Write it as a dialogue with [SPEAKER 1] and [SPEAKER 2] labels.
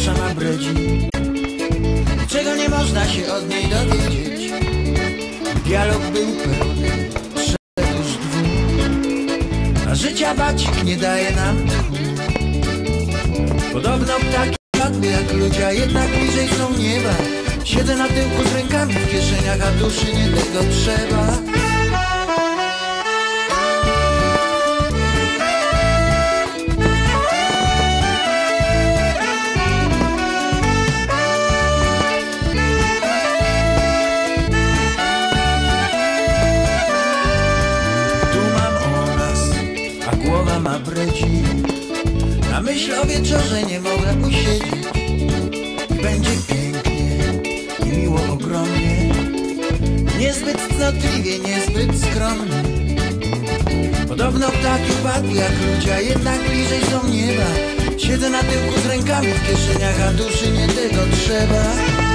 [SPEAKER 1] dusza ma brodzi Czego nie można się od niej dowiedzieć? Dialog był pełny przebóż dwóch A życia bacik nie daje nam Podobno ptaki ładne jak ludzie, jednak bliżej są nieba. Siedzę na tyłku z rękami w kieszeniach, a duszy nie tego trzeba. A głowa ma breci. Na myśl o wieczorze nie mogę usiedzieć. Będzie pięknie i miło ogromnie. Niezbyt cnotliwie, niezbyt skromnie. Podobno ptaki padły jak ludzie, a jednak bliżej są nieba. Siedzę na tyłku z rękami w kieszeniach, a duszy nie tego trzeba.